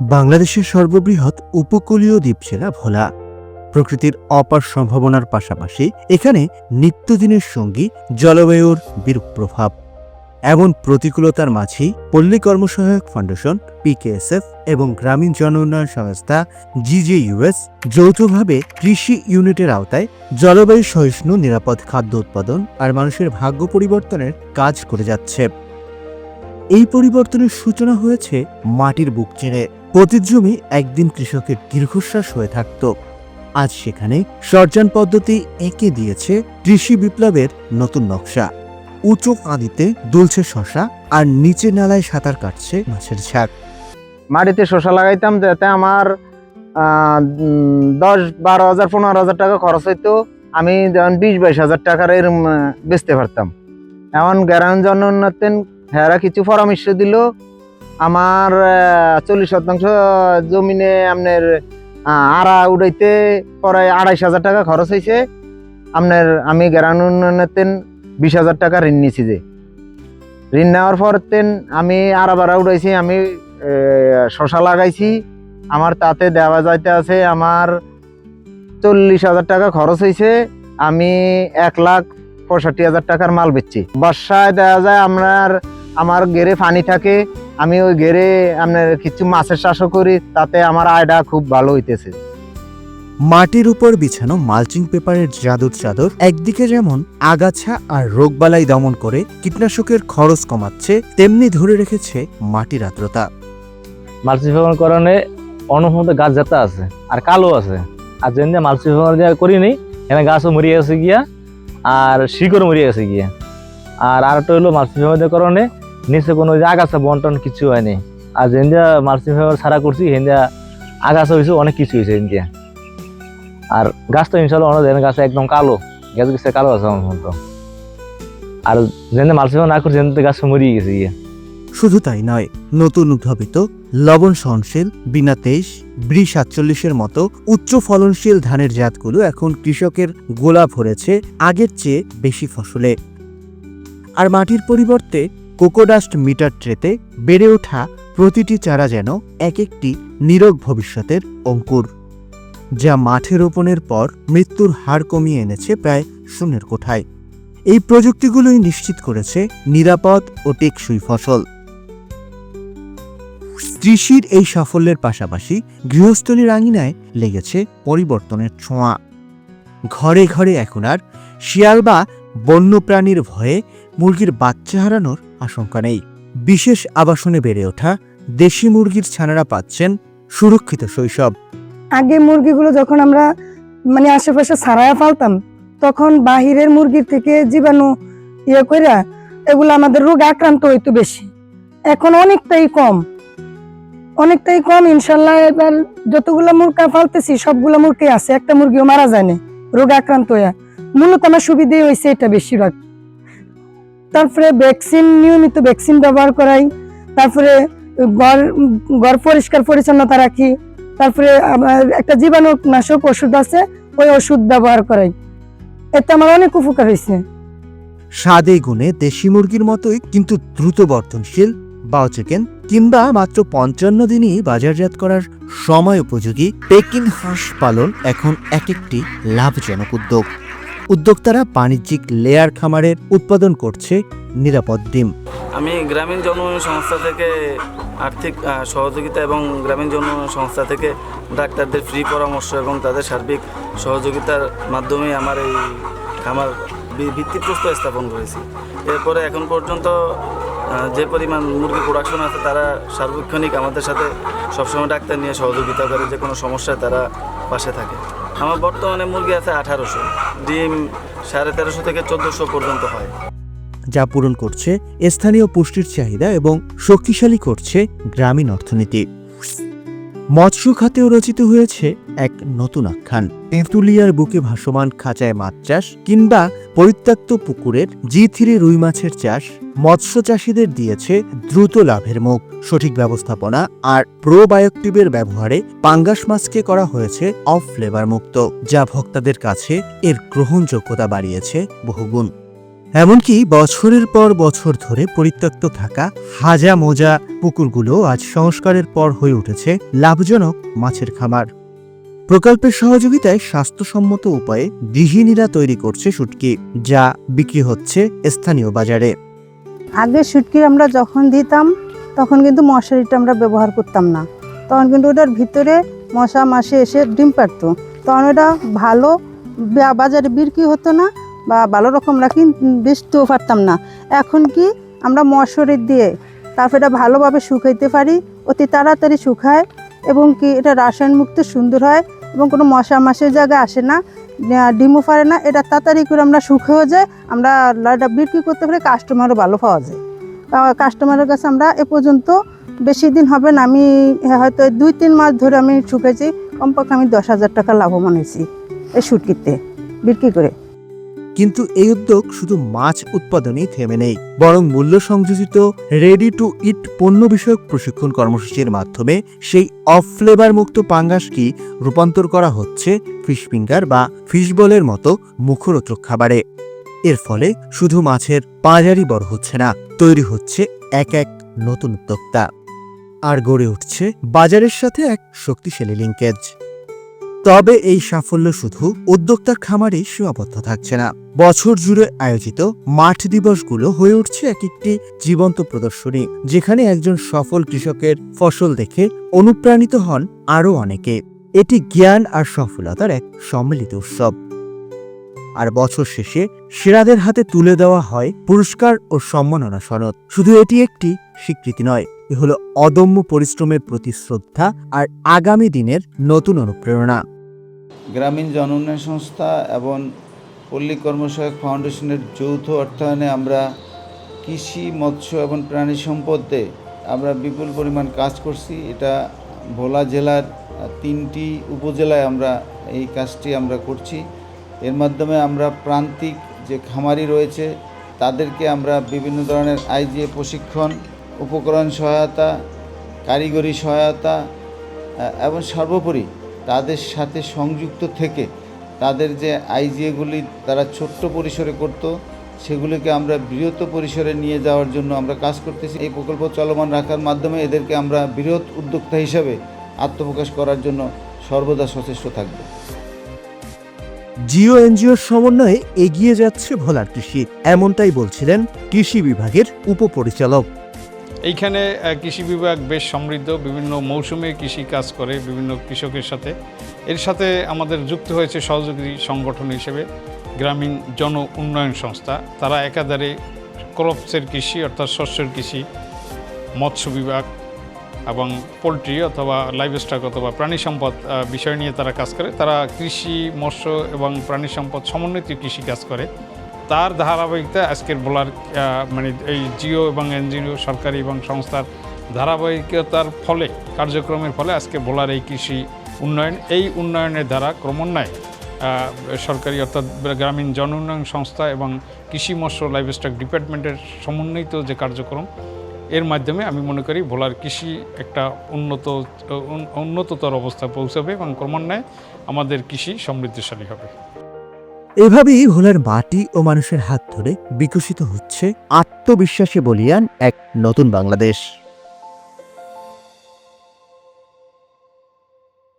বাংলাদেশের সর্ববৃহৎ উপকূলীয় দ্বীপজেলা ভোলা। প্রকৃতির অপার সম্ভাবনার পাশাপাশি এখানে নিত্যদিনের সঙ্গী জলবায়ুর বিরূপ প্রভাব। এমন প্রতিকূলতার মাঝেই পল্লী কর্মসহায়ক ফাউন্ডেশন পিকেএসএফ এবং গ্রামীণ জন উন্নয়ন সংস্থা জিজেইউএস যৌথভাবে কৃষি ইউনিটের আওতায় জলবায়ু সহিষ্ণু নিরাপদ খাদ্য উৎপাদন আর মানুষের ভাগ্য পরিবর্তনের কাজ করে যাচ্ছে। এই পরিবর্তনের সূচনা হয়েছে মাটির বুক চিরে। পতিত জমি একদিন কৃষকের দীর্ঘশ্বাস হয়ে থাকত। আজ সেখানে সরজান পদ্ধতি এঁকে দিয়েছে কৃষি বিপ্লবের নতুন নকশা। উঁচু কাঁদিতে দুলছে শশা আর নিচে নালায় সাঁতার কাটছে মাছের ঝাঁক। মাটিতে শশা লাগাইতাম যাতে আমার দশ, বারো হাজার, পনেরো হাজার টাকা খরচ হইতো। আমি যেমন বিশ, বাইশ হাজার টাকার এরম বেচতে পারতাম। এমন গ্রামীণ জন উন্নয়ন হ্যাঁ কিছু পরামর্শ দিল। আমার চল্লিশ শতাংশ জমিনে আপনার আড়া উড়াইতে পরে আড়াইশ হাজার টাকা খরচ হয়েছে আপনার, আমি গ্রামীণ উন্নয়ন বিশ হাজার টাকা ঋণ নিয়েছি যে। ঋণ নেওয়ার পর তেন আমি আড়া বাড়া উড়াইছি আমি শশা লাগাইছি। আমার তাতে দেওয়া যাইতে আছে আমার চল্লিশ হাজার টাকা খরচ হয়েছে আমি এক লাখ পঁয়ষট্টি হাজার টাকার মাল বেচছি। বর্ষায় দেওয়া যায়, আপনার, আমার গেরে পানি থাকে আমি ওই গেরে আপনার কিছু মাছের চাষও করি তাতে আমার আয়টা খুব ভালো হইতেছে। মাটির উপর বিছানো মালচিং পেপারের জাদুর চাদর একদিকে যেমন আগাছা আর রোগবালাই দমন করে কীটনাশকের খরচ কমাচ্ছে তেমনি ধরে রেখেছে মাটির আর্দ্রতা। মালচিফিকেশন করণে অনুমত গাছ যেটা আছে আর কালো আছে। আর যেন যে মালচিফিকেশন দিয়ে করিনি এখানে গাছও মরিয়ে গেছে গিয়া আর শিকড় মরিয়ে গেছে গিয়া। আর আরেকটা হলো মালচিফিকেশন করণে নিচে কোনো যে আগাছা বন্টন কিছু হয়নি। আর যেন যে মালচিফিকেশন সারা করছি হেন যে আগাছা হয়েছে অনেক কিছু হয়েছে হেন দিয়ে আর গাছ তো ইনশাল্লাহ অনেক গাছ একদম কালো। গাছ গেছে কালো আছে আমার মতো। আর যেন মালচিফিকেশন না করছি যেন গাছ মরিয়ে গেছে গিয়া। শুধু তাই নয়, নতুন উদ্ভাবিত লবণ সহনশীল, বিনা তেইশ ব্রি সাতচল্লিশের মতো উচ্চ ফলনশীল ধানের জাতগুলো এখন কৃষকের গোলা ভরেছে আগের চেয়ে বেশি ফসলে। আর মাটির পরিবর্তে কোকোডাস্ট মিটার ট্রেতে বেড়ে ওঠা প্রতিটি চারা যেন এক একটি নীরব ভবিষ্যতের অঙ্কুর, যা মাঠে রোপণের পর মৃত্যুর হার কমিয়ে এনেছে প্রায় শূন্যের কোঠায়। এই প্রযুক্তিগুলোই নিশ্চিত করেছে নিরাপদ ও টেকসই ফসল। কৃষির এই সাফল্যের পাশাপাশি গৃহস্থলীর আঙিনায় লেগেছে পরিবর্তনের ছোঁয়া। ঘরে ঘরে এখন আর শিয়াল বা বন্যপ্রাণীর ভয়ে মুরগির বাচ্চা হারানোর আশঙ্কা নেই। বিশেষ আবাসনে বেড়ে ওঠা দেশি মুরগির ছানারা পাচ্ছেন সুরক্ষিত শৈশব। আগে মুরগিগুলো যখন আমরা মানে আশেপাশে ছাড়ায়া ফালতাম তখন বাহিরের মুরগির থেকে জীবাণু ইয়ে কইরা এগুলো আমাদের রোগ আক্রান্ত হইতো বেশি। এখন অনেকটাই কম। অনেকটাই কম, ইনশাল্লাহ এবার যতগুলো মুরগা ফালতেছি সবগুলো মুরগি আছে, একটা মুরগিও মারা যায় না রোগ আক্রান্ত হইয়া। মূলত আমার সুবিধে হয়েছে এটা বেশিরভাগ। তারপরে ভ্যাকসিন নিয়মিত ভ্যাকসিন ব্যবহার করাই, তারপরে ঘর ঘর পরিষ্কার পরিচ্ছন্নতা রাখি, তারপরে আমার একটা জীবাণুনাশক ওষুধ আছে, ওই ওষুধ ব্যবহার করাই। এতে আমার অনেক উপকার হয়েছে। স্বাদে গুণে দেশি মুরগির মতোই কিন্তু দ্রুত বর্ধনশীল বাও চিকেন কিংবা মাত্র পঞ্চান্ন দিনই বাজারজাত করার সময় উপযোগী। পেকিং হাঁস পালন এখন এক একটি লাভজনক উদ্যোগ। উদ্যোক্তারা বাণিজ্যিক লেয়ার খামারের উৎপাদন করছে নিরাপদ ডিম। আমি গ্রামীণ জন সংস্থা থেকে আর্থিক সহযোগিতা এবং গ্রামীণ জন সংস্থা থেকে ডাক্তারদের ফ্রি পরামর্শ এবং তাদের সার্বিক সহযোগিতার মাধ্যমে আমার এই খামার ভি- ভিত্তিপ্রস্তর স্থাপন করেছি। এরপরে এখন পর্যন্ত যে পরিমাণ মুরগি প্রোডাকশন আছে তারা সার্বক্ষণিক আমাদের সাথে সবসময় ডাক্তার নিয়ে সহযোগিতা করে, যে কোনো সমস্যায় তারা পাশে থাকে। আমার বর্তমানে মুরগি আছে আঠারোশো। ডিম সাড়ে তেরোশো থেকে চোদ্দোশো পর্যন্ত হয়। যা পূরণ করছে স্থানীয় পুষ্টির চাহিদা এবং শক্তিশালী করছে গ্রামীণ অর্থনীতি। মৎস্য খাতেও রচিত হয়েছে এক নতুন আখ্যান। তেঁতুলিয়ার বুকে ভাসমান খাঁচায় মাছ চাষ কিংবা পরিত্যক্ত পুকুরের জি থ্রি রুই মাছের চাষ মৎস্য চাষিদের দিয়েছে দ্রুত লাভের মুখ। সঠিক ব্যবস্থাপনা আর প্রোবায়োটিভের ব্যবহারে পাঙ্গাস মাছকে করা হয়েছে অফ ফ্লেভার মুক্ত, যা ভক্তদের কাছে এর গ্রহণযোগ্যতা বাড়িয়েছে বহুগুণ। এমনকি বছরের পর বছর ধরে পরিত্যক্ত থাকা হাজা মোজা পুকুরগুলো আজ সংস্কারের পর হয়ে উঠেছে লাভজনক মাছের খামার। প্রকল্পের সহযোগিতায় স্বাস্থ্যসম্মত উপায়ে গৃহিণীরা তৈরি করছে শুটকি, যা বিক্রি হচ্ছে স্থানীয় বাজারে। আগে শুটকি আমরা যখন দিতাম, তখন কিন্তু মশারিটা আমরা ব্যবহার করতাম না। তখন কিন্তু ওটার ভিতরে মশা, মাসে এসে ডিম পারতো তখন ওটা ভালো বাজারে বিক্রি হতো না বা ভালো রকম রাখি বেচতেও পারতাম না। এখন কি আমরা মশারি দিয়ে তারপর এটা ভালোভাবে শুকাইতে পারি, অতি তাড়াতাড়ি শুকায় এবং কি এটা রাসায়ন মুক্ত সুন্দর হয় এবং কোনো মশা মাসের জায়গায় আসে না ডিমও পারে না, এটা তাড়াতাড়ি করে আমরা শুকিয়েও যায়, আমরা এটা বিক্রি করতে পারি কাস্টমারও ভালো পাওয়া যায়। কাস্টমারের কাছে আমরা এ পর্যন্ত বেশি দিন হবে না, আমি হয়তো দুই তিন মাস ধরে আমি শুকেছি, কমপক্ষে আমি দশ হাজার টাকা লাভবান হয়েছি এই শুটকিতে বিক্রি করে। কিন্তু এই উদ্যোগ শুধু মাছ উৎপাদনেই থেমে নেই, বরং মূল্য সংযোজিত রেডি টু ইট পণ্য বিষয়ক প্রশিক্ষণ কর্মসূচির মাধ্যমে সেই অফ ফ্লেভার মুক্ত পাঙ্গাসকে রূপান্তর করা হচ্ছে ফিশ ফিঙ্গার বা ফিশবলের মতো মুখরোচক খাবারে। এর ফলে শুধু মাছের বাজারই বড় হচ্ছে না, তৈরি হচ্ছে এক এক নতুন উদ্যোক্তা। আর গড়ে উঠছে বাজারের সাথে এক শক্তিশালী লিঙ্কেজ তবে এই সাফল্য শুধু উদ্যোক্তার খামারেই সীমাবদ্ধ থাকছে না। বছর জুড়ে আয়োজিত মাঠ দিবসগুলো হয়ে উঠছে এক একটি জীবন্ত প্রদর্শনী, যেখানে একজন সফল কৃষকের ফসল দেখে অনুপ্রাণিত হন আরও অনেকে। এটি জ্ঞান আর সফলতার এক সম্মিলিত উৎসব। আর বছর শেষে সেরাদের হাতে তুলে দেওয়া হয় পুরস্কার ও সম্মাননা সনদ। শুধু এটি একটি স্বীকৃতি নয়, এ হলো অদম্য পরিশ্রমের প্রতি শ্রদ্ধা আর আগামী দিনের নতুন অনুপ্রেরণা। গ্রামীণ জন উন্নয়ন সংস্থা এবং পল্লী কর্মসহায়ক ফাউন্ডেশনের যৌথ অর্থায়নে আমরা কৃষি, মৎস্য এবং প্রাণী সম্পদে আমরা বিপুল পরিমাণ কাজ করছি। এটা ভোলা জেলার তিনটি উপজেলায় আমরা এই কাজটি আমরা করছি। এর মাধ্যমে আমরা প্রান্তিক যে খামারি রয়েছে, তাদেরকে আমরা বিভিন্ন ধরনের আইজিএ প্রশিক্ষণ, উপকরণ সহায়তা, কারিগরি সহায়তা এবং সর্বোপরি তাদের সাথে সংযুক্ত থেকে তাদের যে আইজিএগুলি তারা ছোট্ট পরিসরে করত, সেগুলিকে আমরা বৃহৎ পরিসরে নিয়ে যাওয়ার জন্য আমরা কাজ করতেছি। এই প্রকল্প চলমান রাখার মাধ্যমে এদেরকে আমরা বৃহৎ উদ্যোক্তা হিসাবে আত্মপ্রকাশ করার জন্য সর্বদা সচেষ্ট থাকব। জিও এনজিওর সমন্বয়ে এগিয়ে যাচ্ছে ভোলার কৃষি। এমনটাই বলছিলেন কৃষি বিভাগের উপপরিচালক। এইখানে কৃষি বিভাগ বেশ সমৃদ্ধ, বিভিন্ন মৌসুমে কৃষি কাজ করে বিভিন্ন কৃষকের সাথে। এর সাথে আমাদের যুক্ত হয়েছে সহযোগী সংগঠন হিসেবে, গ্রামীণ জন উন্নয়ন সংস্থা। তারা একাধারে ক্রপসের কৃষি, অর্থাৎ শস্যের কৃষি, মৎস্য বিভাগ এবং পোলট্রি অথবা লাইভ স্টক অথবা প্রাণী সম্পদ বিষয় নিয়ে তারা কাজ করে। তারা কৃষি, মৎস্য এবং প্রাণী সম্পদ সমন্বিত কৃষি কাজ করে। তার ধারাবাহিকতা আজকের বলার মানে এই জিও এবং এনজিও সরকারি এবং সংস্থার ধারাবাহিকতার ফলে, কার্যক্রমের ফলে আজকে বলার এই কৃষি উন্নয়ন, এই উন্নয়নের দ্বারা ক্রমান্বয়ে সরকারি অর্থাৎ গ্রামীণ জন উন্নয়ন সংস্থা এবং কৃষি মৎস্য লাইভস্টক ডিপার্টমেন্টের সমন্বিত যে কার্যক্রম, এর মাধ্যমে আমি মনে করি ভোলার কৃষি একটা উন্নত উন্নততর অবস্থায় পৌঁছাবে এবং ক্রমান্বয়ে আমাদের কৃষি সমৃদ্ধিশালী হবে। এভাবেই ভোলার মাটি ও মানুষের হাত ধরে বিকশিত হচ্ছে আত্মবিশ্বাসী বলিয়ান এক নতুন বাংলাদেশ।